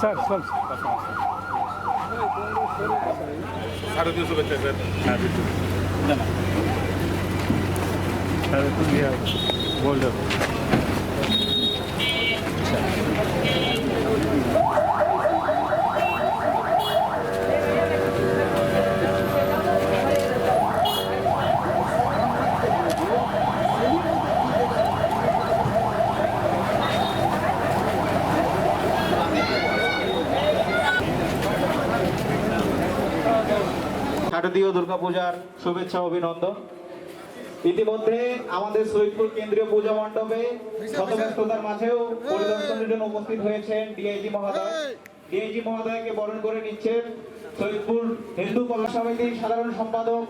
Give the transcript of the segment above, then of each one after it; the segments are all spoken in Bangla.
Sir sir. সাড়ে দুশো বেচে স্যার হ্যাঁ, না না। সাড়ে দুশো বলল শারদীয় দুর্গাপূজার শুভেচ্ছা, অভিনন্দন। ইতিমধ্যে আমাদের সৈয়দপুর কেন্দ্রীয় পূজা মণ্ডপে শত ব্যস্ততার মাঝেও পরিদর্শনের জন্য উপস্থিত হয়েছেন ডিআইজি মহোদয়। ডিআইজি মহোদয়কে বরণ করে নিচ্ছেন সৈয়দপুর হিন্দু কল্যাণ সমিতির সাধারণ সম্পাদক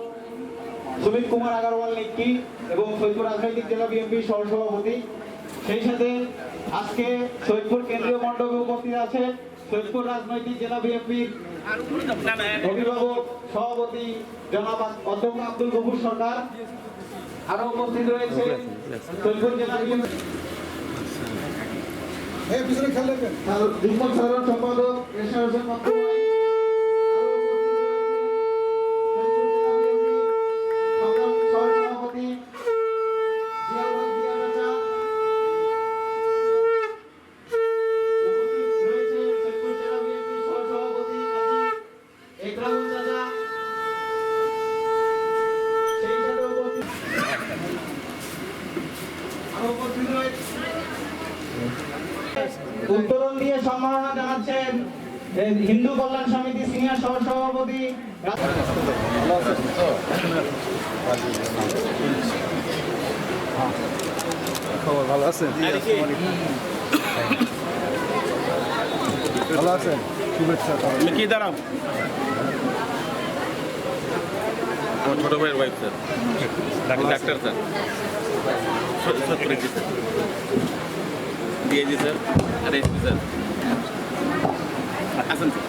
সুমিত কুমার আগারওয়াল নিক্কি এবং সৈয়দপুর রাজনৈতিক জেলা বিএনপির সহসভাপতি। সেই সাথে আজকে সৈয়দপুর কেন্দ্রীয় মণ্ডপে উপস্থিত আছেন সৈয়দপুর রাজনৈতিক জেলা বিএনপির অভিভাবক সভাপতি জনাব অধ্যক্ষ আব্দুল গফুর সরকার আরও উপস্থিত রয়েছে। সম্পাদক এরশাদ হোসেন মাত্র ভাই। আরও উপস্থিত রয়েছে সৈয়দপুর জেলা বিএনপির সংগ্রামী সহসভাপতি জিয়াউল হক জিয়া চাচা। উপস্থিত রয়েছে সৈয়দপুর জেলা বিএনপির সহসভাপতি কাজী একরামুল চাচা। সেই সাথে উপস্থিত আরও উপস্থিত রয়েছে উত্তরণ দিয়ে সম্মাননা জানাচ্ছেন হিন্দু কল্যাণ সমিতি সিনিয়র সহসভাপতি খবর ভালো আছেন ভালো আছেন শুভেচ্ছা কি দাঁড়াও আমার ছোট ভাইয়ের ওয়াইফ স্যার ডাক্তার স্যার সত্যি স্যার ডিএজি স্যার। আর এসপি স্যার। আসেন স্যার।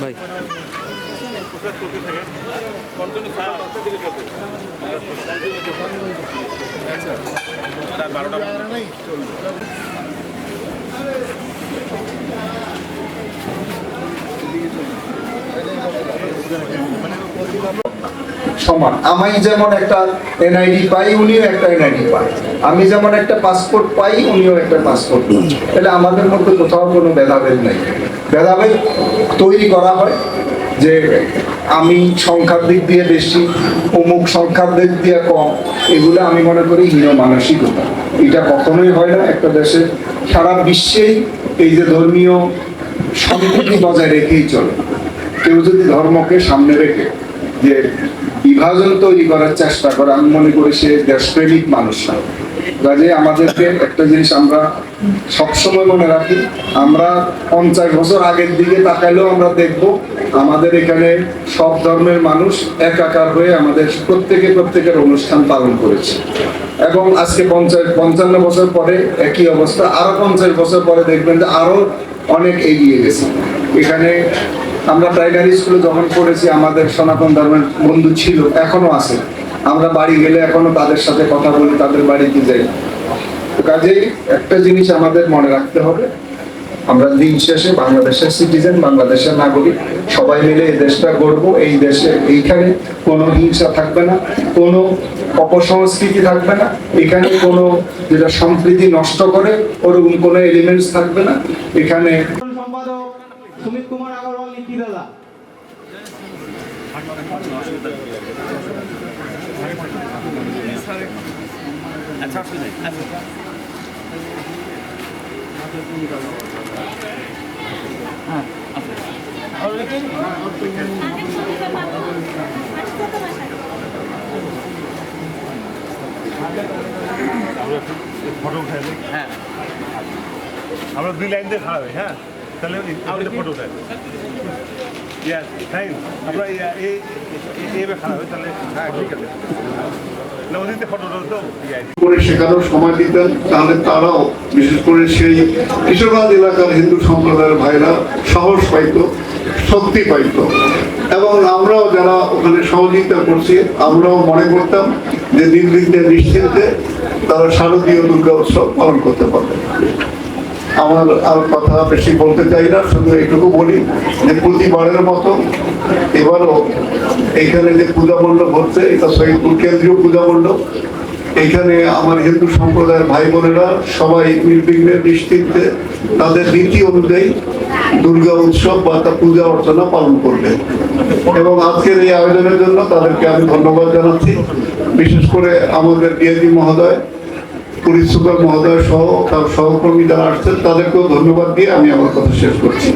ভাই। বারোটা সমান। আমি যেমন একটা এনআইডি পাই, উনিও একটা এনআইডি আমি যেমন একটা পাসপোর্ট পাই, উনিও একটা পাসপোর্ট তাহলে আমাদের মধ্যে কোথাও কোনো ভেদাভেদ নেই। ভেদাভেদ তৈরি করা হয় যে আমি সংখ্যার দিক দিয়ে বেশি, অমুক সংখ্যার দিক দিয়ে কম, এগুলো আমি মনে করি হীন মানসিকতা। এটা কখনোই হয় না একটা দেশে। সারা বিশ্বেই এই যে ধর্মীয় সম্প্রীতি বজায় রেখেই চলে। কেউ যদি ধর্মকে সামনে রেখে যে বিভাজন তৈরি করার চেষ্টা করে, আমি মনে করি সে দেশপ্রেমিক মানুষ না। কাজে আমাদেরকে একটা জিনিস আমরা সবসময় মনে রাখি, আমরা পঞ্চাশ বছর আগের দিকে তাকাইলেও আমরা দেখব, আমাদের এখানে সব ধর্মের মানুষ একাকার হয়ে আমাদের প্রত্যেকে প্রত্যেকের অনুষ্ঠান পালন করেছে। এবং আজকে পঞ্চাশ, পঞ্চান্ন বছর পরে একই অবস্থা, আরও পঞ্চাশ বছর পরে দেখবেন যে আরও অনেক এগিয়ে গেছে। এখানে আমরা প্রাইমারি স্কুলে যখন পড়েছি, আমাদের সনাতন ধর্মের বন্ধু ছিল, এখনও আছে। আমরা বাড়ি গেলে এখনও তাদের সাথে কথা বলি, তাদের বাড়িতে যাই। কাজেই একটা জিনিস আমাদের মনে রাখতে হবে, আমরা দিন শেষে বাংলাদেশের সিটিজেন বাংলাদেশের নাগরিক, সবাই মিলে এই দেশটা গড়বো, এই দেশে এইখানে কোনো হিংসা থাকবে না, কোনো অপসংস্কৃতি থাকবে না, এখানে কোনো যেটা সম্প্রীতি নষ্ট করে, ওরকম কোনো এলিমেন্টস থাকবে না, এখানে সম্পাদক সুমিত কুমার দাদা? আচ্ছা আচ্ছা ফটো উঠাই হ্যাঁ। আমরা দুই লাইন দিয়ে খাওয়া হবে হ্যাঁ? তাহলে ফটো উঠাই ইয়াস থ্যাংক আমরা এই এই- এইভাবে খাওয়া হবে তাহলে হ্যাঁ ঠিক আছে। না ওদিকে ফটো তো করে শেখানোর সময় দিতেন তাহলে তারাও বিশেষ করে সেই কিশোরগঞ্জ এলাকার হিন্দু সম্প্রদায়ের ভাইরা সাহস পাইতো শক্তি পাইতো। এবং আমরাও যারা ওখানে সহযোগিতা করছি আমরাও মনে করতাম যে নির্বিঘ্নে নিশ্চিন্তে তারা শারদীয় দুর্গা উৎসব পালন করতে পারবে। আমার আর কথা বেশি বলতে চাই না, শুধু এইটুকু বলি যে প্রতিবারের মতো এবারও এখানে যে পূজা মণ্ডপ হচ্ছে, এটা শহীদপুর কেন্দ্রীয় পূজা মণ্ডপ। এখানে আমার হিন্দু সম্প্রদায়ের ভাই বোনেরা সবাই নির্বিঘ্নে নিশ্চিন্তে তাদের রীতি অনুযায়ী দুর্গা উৎসব বা তা পূজা অর্চনা পালন করবে। এবং আজকের এই আয়োজনের জন্য তাদেরকে আমি ধন্যবাদ জানাচ্ছি। বিশেষ করে আমাদের ডিএজি মহোদয় পুলিশ সুপার মহোদয় সহ তার সহকর্মী যারা আসছেন, তাদেরকেও ধন্যবাদ দিয়ে আমি আমার কথা শেষ করছি।